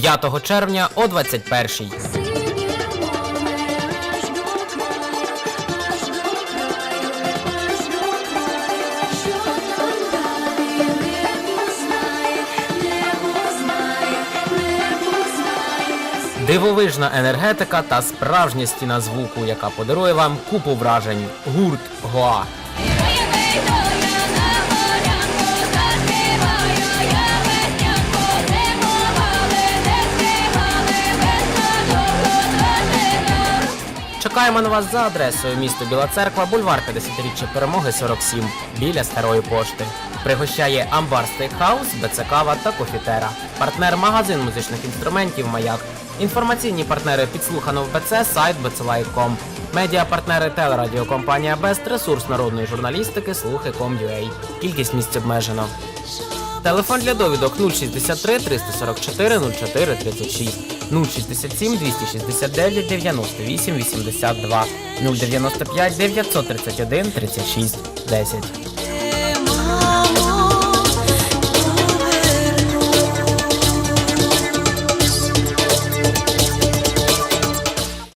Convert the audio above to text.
5 червня о 21 Синє море аж до краю, аж до краю, аж до краю, що там далі небо знає, небо знає, небо знає. Дивовижна енергетика та справжня стіна звуку, яка подарує вам купу вражень. Гурт Гоа. Чекаємо на вас за адресою місто Біла Церква, бульвар 50-річчя перемоги 47 біля старої пошти. Пригощає амбар стейкхаус, бецекава та кофітера. Партнер магазин музичних інструментів Маяк. Інформаційні партнери підслухано в БЦ, сайт bclive.com. Медіапартнери телерадіокомпанія Бест, ресурс народної журналістики, слухи.com.ua. Кількість місць обмежено. Телефон для довідок 063 344 04 36 067 269 98 82 095 931 36 10.